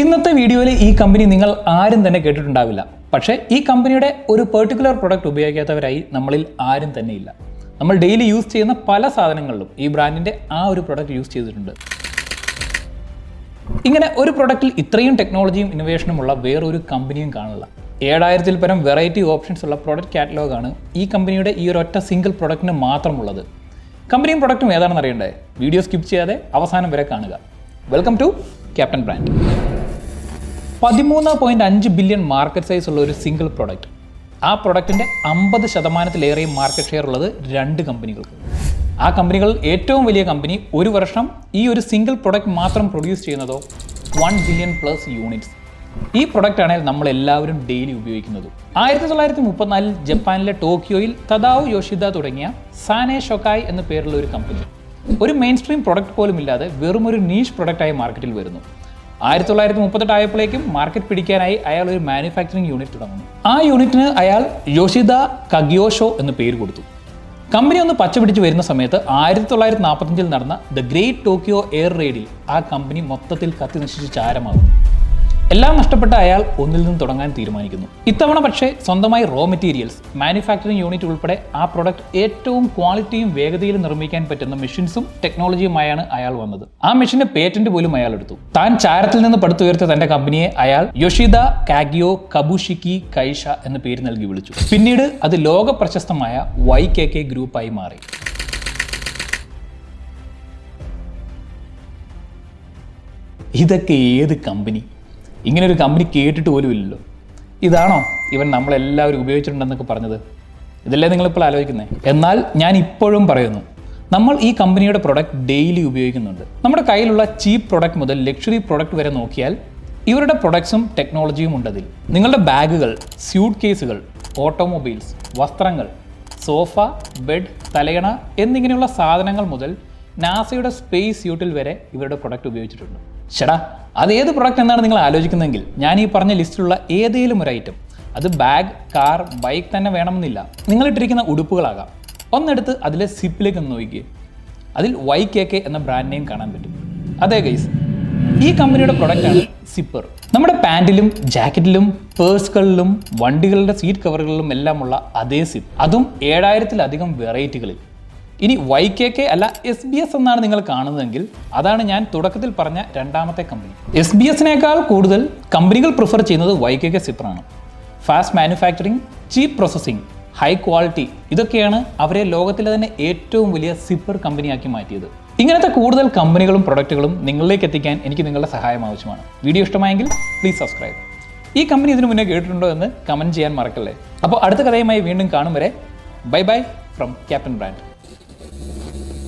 ഇന്നത്തെ വീഡിയോയിൽ ഈ കമ്പനി നിങ്ങൾ ആരും തന്നെ കേട്ടിട്ടുണ്ടാവില്ല. പക്ഷേ ഈ കമ്പനിയുടെ ഒരു പെർട്ടിക്കുലർ പ്രൊഡക്റ്റ് ഉപയോഗിക്കാത്തവരായി നമ്മളിൽ ആരും തന്നെ ഇല്ല. നമ്മൾ ഡെയിലി യൂസ് ചെയ്യുന്ന പല സാധനങ്ങളിലും ഈ ബ്രാൻഡിന്റെ ആ ഒരു പ്രൊഡക്റ്റ് യൂസ് ചെയ്തിട്ടുണ്ട്. ഇങ്ങനെ ഒരു പ്രൊഡക്റ്റിൽ ഇത്രയും ടെക്നോളജിയും ഇന്നോവേഷനും ഉള്ള വേറൊരു കമ്പനിയും കാണില്ല. ഏഴായിരത്തിൽ പരം വെറൈറ്റി ഓപ്ഷൻസ് ഉള്ള പ്രൊഡക്റ്റ് കാറ്റലോഗാണ് ഈ കമ്പനിയുടെ ഈ ഒരു ഒറ്റ സിംഗിൾ പ്രൊഡക്റ്റിന് മാത്രമുള്ളത്. കമ്പനിയും പ്രൊഡക്റ്റും ഏതാണെന്ന് അറിയണ്ടേ? വീഡിയോ സ്കിപ്പ് ചെയ്യാതെ അവസാനം വരെ കാണുക. വെൽക്കം ടു ക്യാപ്റ്റൻ ബ്രാൻഡ് പതിമൂന്ന് പോയിന്റ് അഞ്ച് ബില്യൺ മാർക്കറ്റ് സൈസ് ഉള്ള ഒരു സിംഗിൾ പ്രൊഡക്റ്റ് ആ പ്രൊഡക്റ്റിന്റെ അമ്പത് ശതമാനത്തിലേറെ മാർക്കറ്റ് ഷെയർ ഉള്ളത് രണ്ട് കമ്പനികൾക്ക് ആ കമ്പനികൾ ഏറ്റവും വലിയ കമ്പനി ഒരു വർഷം ഈ ഒരു സിംഗിൾ പ്രൊഡക്റ്റ് മാത്രം പ്രൊഡ്യൂസ് ചെയ്യുന്നതോ വൺ ബില്യൺ പ്ലസ് യൂണിറ്റ്സ് ഈ പ്രൊഡക്റ്റ് ആണെങ്കിൽ നമ്മൾ എല്ലാവരും ഡെയിലി ഉപയോഗിക്കുന്നത്. ആയിരത്തി തൊള്ളായിരത്തി മുപ്പത്തിനാലിൽ ജപ്പാനിലെ ടോക്കിയോയിൽ തദാവ് യോഷിദ തുടങ്ങിയ സാനെ ഷൊക്കായ് എന്ന പേരുള്ള ഒരു കമ്പനി ഒരു മെയിൻ സ്ട്രീം പ്രൊഡക്റ്റ് പോലും ഇല്ലാതെ വെറും ഒരു നീഷ് പ്രൊഡക്റ്റായി മാർക്കറ്റിൽ വരുന്നു. ആയിരത്തി തൊള്ളായിരത്തി മുപ്പത്തെട്ട് ആയപ്പോഴേക്കും മാർക്കറ്റ് പിടിക്കാനായി അയാൾ ഒരു മാനുഫാക്ചറിംഗ് യൂണിറ്റ് തുടങ്ങുന്നു. ആ യൂണിറ്റിന് അയാൾ യോഷിദ കഗ്യോഷോ എന്ന് പേര് കൊടുത്തു. കമ്പനി ഒന്ന് പച്ചപിടിച്ച് വരുന്ന സമയത്ത് ആയിരത്തി തൊള്ളായിരത്തി നാൽപ്പത്തഞ്ചിൽ നടന്ന ദ ഗ്രേറ്റ് ടോക്കിയോ എയർ റെയ്ഡിൽ ആ കമ്പനി മൊത്തത്തിൽ കത്തി നശിച്ച് ചാരമാകുന്നു എല്ലാം നഷ്ടപ്പെട്ട അയാൾ ഒന്നിൽ നിന്ന് തുടങ്ങാൻ തീരുമാനിക്കുന്നു. ഇത്തവണ പക്ഷേ സ്വന്തമായി റോ മെറ്റീരിയൽസ് മാനുഫാക്ചറിംഗ് യൂണിറ്റ് ഉൾപ്പെടെ ആ പ്രൊഡക്റ്റ് ഏറ്റവും ക്വാളിറ്റിയും വേഗതയിലും നിർമ്മിക്കാൻ പറ്റുന്ന മെഷീൻസും ടെക്നോളജിയുമായാണ് അയാൾ വന്നത്. ആ മെഷീന് പേറ്റന്റ് പോലും അയാൾ എടുത്തു. താൻ ചാരത്തിൽ നിന്ന് പടുത്തുയർത്തിയ തന്റെ കമ്പനിയെ അയാൾ യൊഷിദ കാഗിയോ കബുഷിക്കി കൈഷ എന്ന പേര് നൽകി വിളിച്ചു. പിന്നീട് അത് ലോക പ്രശസ്തമായ വൈ കെ കെ ഗ്രൂപ്പായി മാറി. ഇതൊക്കെ ഏത് കമ്പനി ഇങ്ങനെ ഒരു കമ്പനി കേട്ടിട്ട് പോലും ഇല്ലല്ലോ. ഇതാണോ ഇവൻ നമ്മളെല്ലാവരും ഉപയോഗിച്ചിട്ടുണ്ടെന്നൊക്കെ പറഞ്ഞത്? ഇതല്ലേ നിങ്ങളിപ്പോൾ ആലോചിക്കുന്നത് എന്നാൽ ഞാൻ ഇപ്പോഴും പറയുന്നു നമ്മൾ ഈ കമ്പനിയുടെ പ്രൊഡക്റ്റ് ഡെയിലി ഉപയോഗിക്കുന്നുണ്ട്. നമ്മുടെ കയ്യിലുള്ള ചീപ്പ് പ്രൊഡക്റ്റ് മുതൽ ലക്ഷറി പ്രൊഡക്റ്റ് വരെ നോക്കിയാൽ ഇവരുടെ പ്രൊഡക്ട്സും ടെക്നോളജിയും ഉണ്ടതിൽ. നിങ്ങളുടെ ബാഗുകൾ സ്യൂട്ട് കേസുകൾ ഓട്ടോമൊബൈൽസ് വസ്ത്രങ്ങൾ സോഫ ബെഡ് തലയണ എന്നിങ്ങനെയുള്ള സാധനങ്ങൾ മുതൽ നാസയുടെ സ്പേസ് യൂട്ടിൽ വരെ ഇവരുടെ പ്രൊഡക്റ്റ് ഉപയോഗിച്ചിട്ടുണ്ട്. ചേടാ അത് ഏത് പ്രൊഡക്റ്റ് എന്നാണ് നിങ്ങൾ ആലോചിക്കുന്നതെങ്കിൽ ഞാൻ ഈ പറഞ്ഞ ലിസ്റ്റിലുള്ള ഏതെങ്കിലും ഒരു ഐറ്റം അത് ബാഗ് കാർ ബൈക്ക് തന്നെ വേണമെന്നില്ല. നിങ്ങളിട്ടിരിക്കുന്ന ഉടുപ്പുകളാകാം. ഒന്നെടുത്ത് അതിലെ സിപ്പിലേക്ക് ഒന്ന് നോക്കി അതിൽ വൈ കെ കെ എന്ന ബ്രാൻഡ് നെയിം കാണാൻ പറ്റും. അതെ ഗൈസ് ഈ കമ്പനിയുടെ പ്രൊഡക്റ്റാണ് സിപ്പർ നമ്മുടെ പാന്റിലും ജാക്കറ്റിലും പേഴ്സുകളിലും വണ്ടികളുടെ സീറ്റ് കവറുകളിലും എല്ലാമുള്ള അതേ സിപ്പ് അതും ഏഴായിരത്തിലധികം വെറൈറ്റികളിൽ ഇനി വൈ കെ കെ അല്ല എസ് ബി എസ് എന്നാണ് നിങ്ങൾ കാണുന്നതെങ്കിൽ അതാണ് ഞാൻ തുടക്കത്തിൽ പറഞ്ഞ രണ്ടാമത്തെ കമ്പനി എസ് ബി എസിനേക്കാൾ കൂടുതൽ കമ്പനികൾ പ്രിഫർ ചെയ്യുന്നത് Y K K സിപ്രാണ്. Fast manufacturing cheap processing high quality ഇതൊക്കെയാണ് അവരെ ലോകത്തിലെ തന്നെ ഏറ്റവും വലിയ സിപ്പർ കമ്പനിയാക്കി മാറ്റിയത്. ഇങ്ങനത്തെ കൂടുതൽ കമ്പനികളും പ്രൊഡക്റ്റുകളും നിങ്ങളിലേക്ക് എത്തിക്കാൻ എനിക്ക് നിങ്ങളുടെ സഹായം ആവശ്യമാണ്. വീഡിയോ ഇഷ്ടമായെങ്കിൽ പ്ലീസ് സബ്സ്ക്രൈബ് ഈ കമ്പനി ഇതിനു മുന്നേ കേട്ടിട്ടുണ്ടോ എന്ന് കമന്റ് ചെയ്യാൻ മറക്കല്ലേ. അപ്പോൾ അടുത്ത കഥയുമായി വീണ്ടും കാണും വരെ. Bye bye from Captain Brand